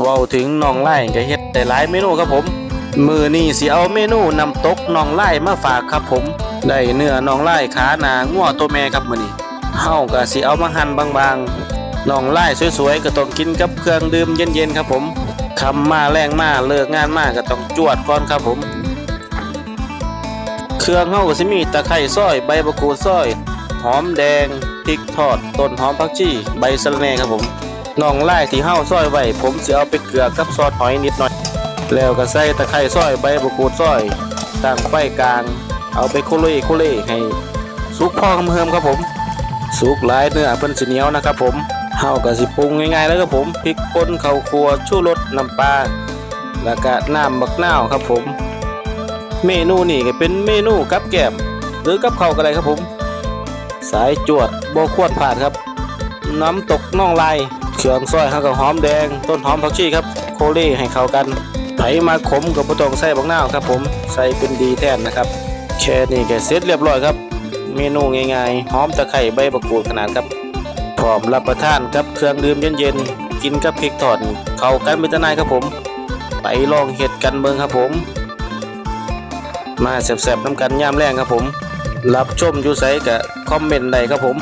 เว้าถึงน้องไล่ก็เฮ็ดได้หลายเมนูครับผม มือนี้สิเอาเมนูน้ำตกน้องไล่มาฝากครับผม ได้เนื้อน้องไล่ขาหนางัวตัวแม่ครับมื้อนี้เฮาก็สิเอามาหั่นบางๆน้องไล่สวยๆก็ต้องกินกับเครื่องดื่มเย็นๆครับผมคำมาแรงมาเลิกงานมาก็ต้องจวดก่อนครับผม เครื่องเฮาก็สิมีตะไคร้ซอย ใบมะกรูดซอย หอมแดงพริกทอดต้นหอมผักชีใบสะระแหน่ครับผม น้องไล่ที่เฮาซอยไว้ผมสิเอาไปเกลือกับซอสหอยนิดหน่อย แล้วก็ใส่ตะไคร้ซอยใบมะกรูดซอยตั้งไฟกลาง เอาไปโคเล่โคเล่ให้สุกพอเฮิมครับผมสุกหลายเนื้อเพิ่นสิเหนียวนะครับผมเฮาก็สิปรุงง่ายๆแล้วครับผมพริกป่นข้าวคั่วชูรสน้ำปลาแล้วก็น้ำบักนาวครับผม เมนูนี่ก็เป็นเมนูกับแกมหรือกับข้าวก็ได้ครับผม สายจวดบ่ควรพลาดครับ น้ำตกน่องลาย เครื่องซอยเฮากับหอมแดง ต้นหอมผักชีครับ โคเล่ให้เข้ากันไผมาขมกับบ่ต้องใส่บักนาครับผมใส่เป็นดีแทนนะครับแค่นี้ก็เสร็จเรียบร้อยครับ เมนูง่ายๆหอมตะไคร้ใบมะกรูดขนาดครับพร้อมรับประทานกับเครื่องดื่มเย็นๆกินกับพริกทอดเข้ากันเป็นตะนายครับผม ไปลองเฮ็ดกันเบิ่งครับผม มาแซ่บๆน้ำกันย่ามแรงครับผม รับชมอยู่ไสก็คอมเมนต์ได้ครับผม